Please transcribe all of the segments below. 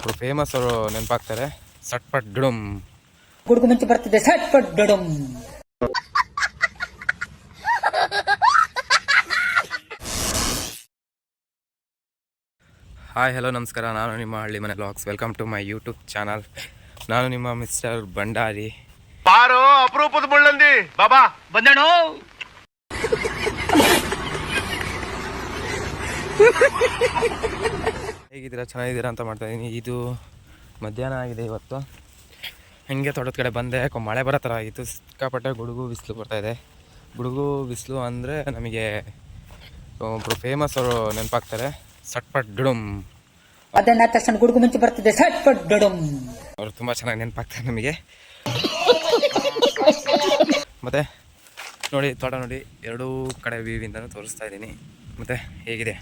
ಒಬ್ರು ಫೇಮಸ್ ಅವರು ನೆನಪಾಗ್ತಾರೆ ಸಟ್ಪಟ್ ಡುಡುಮ್ ಗುಡುಗು ಮುಂಚೆ ಬರ್ತಿದೆ ಸಟ್ ಪಟ್ ಡಡಮ್ ಹಾಯ್ ಹಲೋ ನಮಸ್ಕಾರ ನಾನು ನಿಮ್ಮ ಹಳ್ಳಿ ಮನೆ blogs welcome to my YouTube channel ನಾನು ನಿಮ್ಮ ಮಿಸ್ಟರ್ ಭಂಡಾರಿ ಬಾರೋ ಅಪರೂಪದ ಮುಳ್ಳಂದಿ ಬಾಬಾ ಬಂದೇಣು ಹೇಗಿದ್ದೀರಾ? ಚೆನ್ನಾಗಿದ್ದೀರಾ ಅಂತ ಮಾಡ್ತಾ ಇದ್ದೀನಿ ಇದು ಮಧ್ಯಾಹ್ನ ಆಗಿದೆ ಇವತ್ತು. ಹಾಗೆ ತೋಟದ ಕಡೆ ಬಂದೆ. ಮಳೆ ಬರೋ ಥರ ಆಗಿತ್ತು. ಸಿಕ್ಕಾಪಟ್ಟೆ ಗುಡುಗು ಬಿಸಿಲು ಬರ್ತಾಯಿದೆ ಗುಡುಗು ಬಿಸಿಲು ಅಂದರೆ ನಮಗೆ ಒಬ್ಬರು ಫೇಮಸ್ ಅವರು ನೆನಪಾಗ್ತಾರೆ. ಸಟ್ಪಟ್ ಡುಡುಮ್. ಅದನ್ನ ತಕ್ಷಣ ಗುಡುಗು ಮುಂಚೆ ಬರ್ತಿದೆ. ಸಟ್ಪಟ್ ಡುಡುಮ್. ಅವರು ತುಂಬ ಚೆನ್ನಾಗಿ ನೆನಪಾಗ್ತಾರೆ ನಮಗೆ. ಮತ್ತು ನೋಡಿ ತೋಟ ನೋಡಿ. ಎರಡೂ ಕಡೆ ವ್ಯೂವಿಂದನೂ ತೋರಿಸ್ತಾ ಇದ್ದೀನಿ ಮತ್ತು ಹೇಗಿದೆ?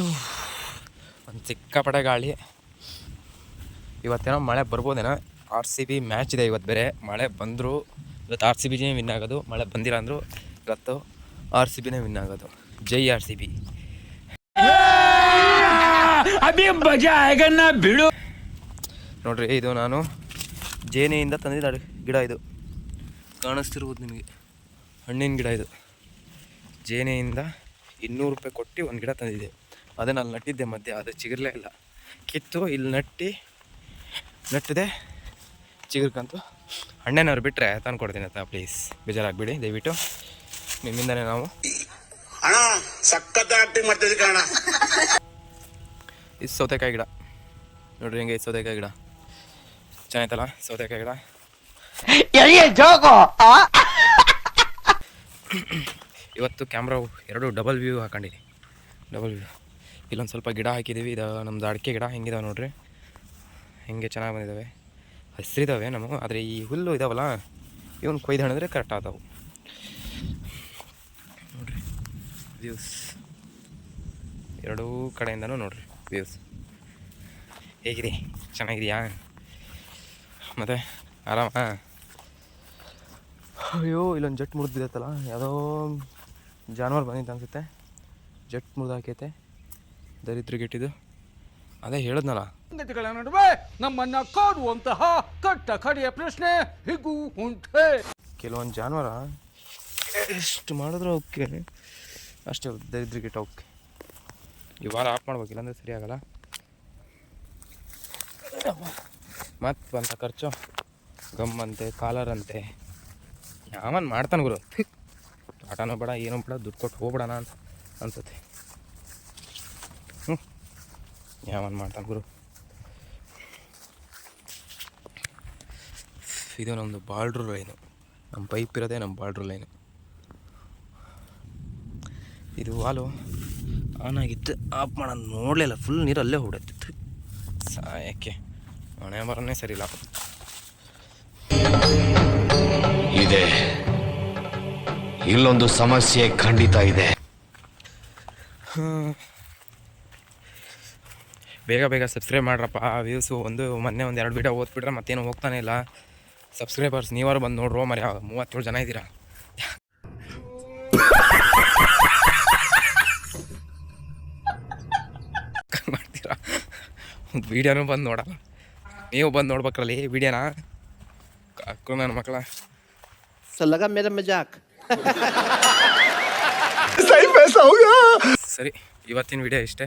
ಒಂದು ಸಿಕ್ಕಾಪಟ್ಟೆ ಗಾಳಿ. ಇವತ್ತೇನೋ ಮಳೆ ಬರ್ಬೋದೇನೋ? ಆರ್ ಸಿ ಬಿ ಮ್ಯಾಚ್ ಇದೆ ಇವತ್ತು ಬೇರೆ. ಮಳೆ ಬಂದರೂ, ಇವತ್ತು ಆರ್ ಸಿ ಬಿನೇ ವಿನ್ ಆಗೋದು. ಮಳೆ ಬಂದಿಲ್ಲ ಅಂದರೂ ಇವತ್ತು ಆರ್ ಸಿ ಬಿನೇ ವಿನ್ ಆಗೋದು. ಜೈ ಆರ್ ಸಿ ಬಿ ಬಿಡು ನೋಡ್ರಿ, ಇದು ನಾನು ಜೇನೆಯಿಂದ ತಂದಿದ್ದ ಗಿಡ ಇದು. ಕಾಣಿಸ್ತಿರ್ಬೋದು ನಿಮಗೆ. ಹಣ್ಣಿನ ಗಿಡ ಇದು. ಜೇನೆಯಿಂದ ಇನ್ನೂರು ರೂಪಾಯಿ ಕೊಟ್ಟು ಒಂದು ಗಿಡ ತಂದಿದ್ದೆ. ಅದನ್ನು ಅಲ್ಲಿ ನಟ್ಟಿದ್ದೆ ಮಧ್ಯೆ ಅದು ಚಿಗಿರ್ಲೇ ಇಲ್ಲ. ಕಿತ್ತು ಇಲ್ಲಿ ನಟ್ಟಿ ನಟ್ಟಿದೆ. ಚಿಗುರ್ಕಂತು. ಹಣ್ಣೇನವ್ರು ಬಿಟ್ಟರೆ ತಂದು ಕೊಡ್ತೀನಿ ಅಂತ ಪ್ಲೀಸ್ ಬೇಜಾರಾಗ್ಬಿಡಿ ದಯವಿಟ್ಟು. ನಿಮ್ಮಿಂದನೇ ನಾವು. ಇದು ಸೌತೆಕಾಯಿ ಗಿಡ. ನೋಡ್ರಿ ಹಿಂಗೆ ಇದು ಸೌತೆಕಾಯಿ ಗಿಡ. ಚೆನ್ನಾಯ್ತಲ್ಲ ಸೌತೆಕಾಯಿ ಗಿಡ? ಇವತ್ತು ಕ್ಯಾಮ್ರಾ ಎರಡು ಡಬಲ್ ವ್ಯೂ ಹಾಕೊಂಡಿನಿ ಡಬಲ್ ವ್ಯೂ ಇಲ್ಲೊಂದು ಸ್ವಲ್ಪ ಗಿಡ ಹಾಕಿದ್ದೀವಿ ಇದು ನಮ್ಮದು ಅಡಿಕೆ ಗಿಡ ಹೆಂಗಿದಾವೆ ನೋಡ್ರಿ? ಹೆಂಗೆ ಚೆನ್ನಾಗಿ ಬಂದಿದ್ದಾವೆ ಹಸಿರಿದಾವೆ ನಮಗೆ, ಆದರೆ ಈ ಹುಲ್ಲು ಇದಾವಲ್ಲ, ಇವನ್ ಕೊಯ್ದು ಹಣಿದ್ರೆ ಕರೆಕ್ಟ್ ಆದವು. ನೋಡ್ರಿ ವ್ಯೂಸ್ ಎರಡೂ ಕಡೆಯಿಂದನೂ ನೋಡ್ರಿ ವ್ಯೂಸ್ ಹೇಗಿದೆ? ಚೆನ್ನಾಗಿದೆಯಾ? ಮತ್ತೆ ಆರಾಮ? ಅಯ್ಯೋ, ಇಲ್ಲೊಂದು ಜಟ್ ಮುರಿದು ಬಿದ್ದೈತಲ್ಲ, ಯಾವುದೋ ಜಾನುವಾರು ಬಂದಿತ್ತು ಅನಿಸುತ್ತೆ. ಜಟ್ ಮುರಿದು ಹಾಕೈತೆ. ದರಿದ್ರಗೆಟ್ಟಿದ್ದು. ಅದೇ ಹೇಳದ್ನಲ್ಲ. ಸಂಗತಿಗಳ ನಡುವೆ ನಮ್ಮನ್ನ ಕಾಡುವಂತಹ ಕಟ್ಟ ಕಡೆಯ ಪ್ರಶ್ನೆ ಹೀಗೂ ಉಂಟೆ. ಕೆಲವೊಂದು ಜಾನುವಾರ ಎಷ್ಟು ಮಾಡಿದ್ರು ಓಕೆ ಅಷ್ಟೇ ದರಿದ್ರಗೆಟ್ಟ ಅವಕ್ಕೆ. ಈ ವಾರ ಆಫ್ ಮಾಡ್ಬೇಕು ಇಲ್ಲಾಂದ್ರೆ ಸರಿ ಆಗಲ್ಲ. ಮತ್ತೆ ಬಂತ ಖರ್ಚು? ಗಮ್ಮಂತೆ ಕಾಲರ್ ಅಂತೆ ಯಾವನ್ ಮಾಡ್ತಾನೆ ಗುರು. ಆಟನೂ ಬೇಡ ಏನೂ ಬೇಡ ದುಡ್ಡು ಕೊಟ್ಟು ಹೋಗ್ಬಿಡೋಣ ಅಂತ ಅನ್ಸುತ್ತೆ. ಹ್ಞೂ ಯಾವನ್ ಮಾಡ್ತಾನೆ ಗುರು. ಇದು ನಮ್ಮದು ಬಾರ್ಡ್ರ್ ಲೈನು. ನಮ್ಮ ಪೈಪ್ ಇರೋದೇ ನಮ್ಮ ಬಾರ್ಡ್ರ್ ಲೈನು. ಇದು ವಾಲು ಆನ್ ಆಗಿತ್ತು. ಆಫ್ ಮಾಡೋದು ನೋಡಲಿಲ್ಲ ಫುಲ್ ನೀರು ಅಲ್ಲೇ ಹೊಡೆತಿತ್ತು ಸಾಯಕ್ಕೆ. ಮನೆ ಮರನೇ ಸರಿಯಿಲ್ಲ ಇಲ್ಲ. ಇದೆ. ಇಲ್ಲೊಂದು ಸಮಸ್ಯೆ ಖಂಡಿತ ಇದೆ. ಬೇಗ ಬೇಗ ಸಬ್ಸ್ಕ್ರೈಬ್ ಮಾಡ್ರಪ್ಪ. ವ್ಯೂಸು ಒಂದು ಮೊನ್ನೆ ಒಂದು ಎರಡು ವೀಡಿಯೋ ಓದ್ಬಿಟ್ರೆ ಮತ್ತೇನು ಹೋಗ್ತಾನೆ ಇಲ್ಲ. ಸಬ್ಸ್ಕ್ರೈಬರ್ಸ್ ನೀವಾರು ಬಂದು ನೋಡ್ರೋ ಮರಿ ಮೂವತ್ತೇಳು ಜನ ಇದ್ದೀರಾ ಮಾಡ್ತೀರಾ? ಒಂದು ವೀಡಿಯೋನು ಬಂದು ನೋಡ ನೀವು ಬಂದು ನೋಡ್ಬೇಕ್ರಲ್ಲಿ ವೀಡಿಯೋನ ಅಕ್ಕ ನನ್ನ ಮಕ್ಕಳ ಸಲ್ಲಗ ಮೇಲೆ ಮಜಾಕ್ ಸರಿ ಇವತ್ತಿನ ವಿಡಿಯೋ ಇಷ್ಟೇ.